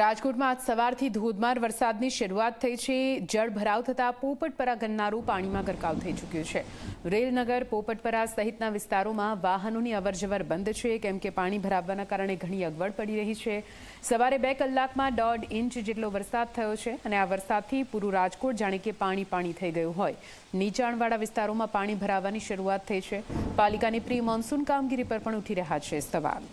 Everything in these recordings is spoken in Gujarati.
રાજકોટમાં આજ સવારથી ધોધમાર વરસાદની શરૂઆત થઈ છે. જળ ભરાવ થતાં પોપટપરા ગન્નારું પાણીમાં ગરકાવ થઈ ચૂક્યું છે. રેલનગર, પોપટપરા સહિતના વિસ્તારોમાં વાહનોની અવરજવર બંધ છે, કેમ કે પાણી ભરાવવાના કારણે ઘણી અગવડ પડી રહી છે. સવારે બે કલાકમાં દોઢ ઇંચ જેટલો વરસાદ થયો છે અને આ વરસાદથી પૂરું રાજકોટ જાણે કે પાણી પાણી થઈ ગયું હોય. નીચાણવાળા વિસ્તારોમાં પાણી ભરાવાની શરૂઆત થઈ છે. પાલિકાની પ્રી મોન્સૂન કામગીરી પર પણ ઉઠી રહ્યા છે સવાલ.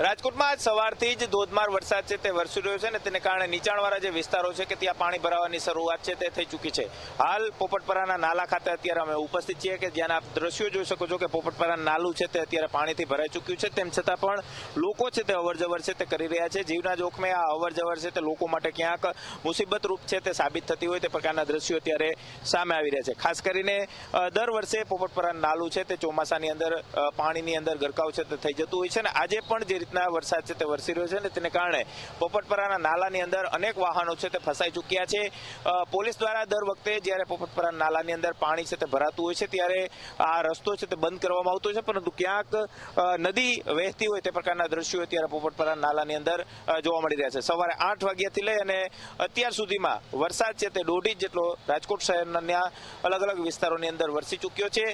રાજકોટમાં આજ સવારથી જ ધોધમાર વરસાદ છે, તે વરસી રહ્યો છે ને તેને કારણે નીચાણવાળા જે વિસ્તારો છે કે ત્યાં પાણી ભરાવાની શરૂઆત છે, તે થઈ ચૂકી છે. હાલ પોપટપરાના નાલા ખાતે અત્યારે અમે ઉપસ્થિત છીએ કે જ્યાં આપ દ્રશ્યો જોઈ શકો છો કે પોપટપરા નાલું છે, તે અત્યારે પાણીથી ભરાઈ ચૂક્યું છે. તેમ છતાં પણ લોકો છે, તે અવરજવર છે, તે કરી રહ્યા છે. જીવના જોખમે આ અવરજવર છે, તે લોકો માટે ક્યાંક મુસીબત રૂપ છે, તે સાબિત થતી હોય તે પ્રકારના દ્રશ્યો અત્યારે સામે આવી રહ્યા છે. ખાસ કરીને દર વર્ષે પોપટપરાનું નાલું છે, તે ચોમાસાની અંદર પાણીની અંદર ગરકાવ છે, તે થઈ જતું હોય છે અને આજે પણ જે રીતના વરસાદ છે તે વરસી રહ્યો છે અને તેને કારણે પોપટપરાના નાલાની અંદર અનેક વાહનો છે તે ફસાઈ ચૂક્યા છે. પોલીસ દ્વારા દર વખતે જ્યારે પોપટપરા નાલાની અંદર પાણી છે તે ભરાતું હોય છે ત્યારે આ રસ્તો છે તે બંધ કરવામાં આવતો છે. પરંતુ ક્યાંક નદી વહેતી હોય તે પ્રકારના દ્રશ્યો અત્યારે પોપટપરા નાલાની અંદર જોવા મળી રહ્યા છે. સવારે આઠ વાગ્યાથી લઈ અને અત્યાર સુધીમાં વરસાદ છે તે દોઢી જેટલો રાજકોટ શહેરના અલગ અલગ વિસ્તારોની અંદર વરસી ચૂક્યો છે.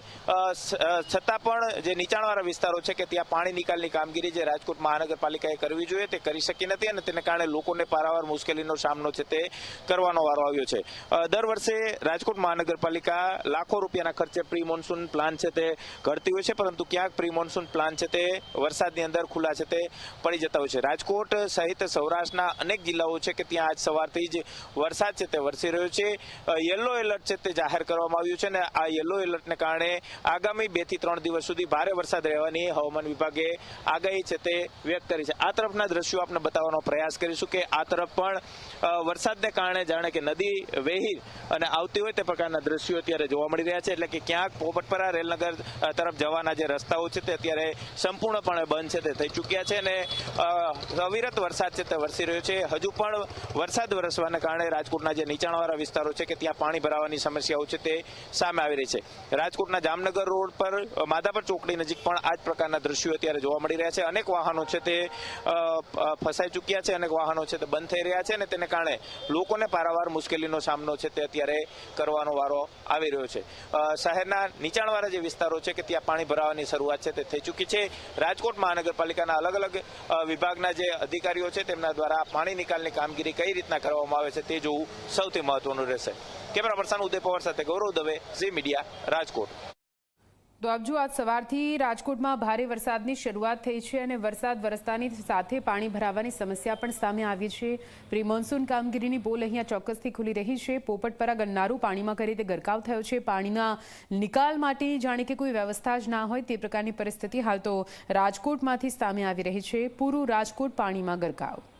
છતાં પણ જે નીચાણવાળા વિસ્તારો છે કે ત્યાં પાણી નિકાલની કામગીરી જે રાજકોટ મહાનગરપાલિકાએ કરવી જોઈએ, તે કરી શકી નથી અને તેને કારણે લોકોને પારાવાર મુશ્કેલીનો સામનો છે તે કરવાનો વારો આવ્યો છે. દર વર્ષે રાજકોટ મહાનગરપાલિકા લાખો રૂપિયાના ખર્ચે પ્રી મોન્સૂન પ્લાન છે તે ઘડતી હોય છે, પરંતુ ક્યાંક પ્રી મોન્સૂન પ્લાન છે તે વરસાદની અંદર ખુલ્લા છે તે પડી જતા હોય છે. રાજકોટ સહિત સૌરાષ્ટ્રના અનેક જિલ્લાઓ છે કે ત્યાં આજ સવારથી જ વરસાદ છે તે વરસી રહ્યો છે. યલો એલર્ટ છે તે જાહેર કરવામાં આવ્યું છે અને આ યલો એલર્ટને કારણે આગામી બેથી ત્રણ દિવસ સુધી ભારે વરસાદ રહેવાની હવામાન વિભાગે આગાહી છે તે વ્યક્ત કરી છે. આ તરફના દ્રશ્યો આપણે બતાવવાનો પ્રયાસ કરીશું કે આ તરફ પણ વરસાદને કારણે જાણે કે નદી, વહેી અને આવતી હોય તે પ્રકારના દ્રશ્યો અત્યારે જોવા મળી રહ્યા છે. એટલે કે ક્યાંક પોપટપરા રેલનગર તરફ જવાના જે રસ્તાઓ છે તે અત્યારે સંપૂર્ણપણે બંધ છે, તે થઈ ચૂક્યા છે અને અવિરત વરસાદ છે તે વરસી રહ્યો છે. હજુ પણ વરસાદ વરસવાને કારણે રાજકોટના જે નીચાણવાળા વિસ્તારો છે કે ત્યાં પાણી ભરાવાની સમસ્યાઓ છે તે સામે આવી રહી છે. રાજકોટના જામનગર રોડ પર માધાપર ચોકડી નજીક પણ આ જ પ્રકારના દ્રશ્યો અત્યારે જોવા મળી રહ્યા છે. અનેક વાહનો છે તે ફસાઈ ચૂક્યા છે અને વાહનો છે તે બંધ થઈ રહ્યા છે અને તેને કારણે લોકોને પારાવાર મુશ્કેલીનો સામનો છે તે અત્યારે કરવાનો વારો આવી રહ્યો છે. શહેરના નીચાણવાળા જે વિસ્તારો છે કે ત્યાં પાણી ભરાવાની શરૂઆત છે તે થઈ ચૂકી છે. રાજકોટ મહાનગરપાલિકાના અલગ અલગ વિભાગના જે અધિકારીઓ છે તેમના દ્વારા પાણી નિકાલની કામગીરી કઈ રીતના કરવામાં આવે છે તે જોવું સૌથી મહત્વનું રહેશે. કેમેરા પર્સન ઉદય પવાર સાથે ગૌરવ દવે, ઝી મીડિયા, રાજકોટ. તો આપ જો આજ સવારથી રાજકોટમાં ભારે વરસાદની શરૂઆત થઈ છે અને વરસાદ વરસતાની સાથે પાણી ભરાવાની સમસ્યા પણ સામે આવી છે. પ્રી મોન્સૂન કામગીરીની પોલ અહીંયા ચોક્કસથી ખુલી રહી છે. પોપટપરા ગન્નારું પાણીમાં કરી ગરકાવ થયો છે? પાણીના નિકાલ માટે જાણે કે કોઈ વ્યવસ્થા જ ના હોય તે પ્રકારની પરિસ્થિતિ હાલ તો રાજકોટમાંથી સામે આવી રહી છે. પૂરું રાજકોટ પાણીમાં ગરકાવ.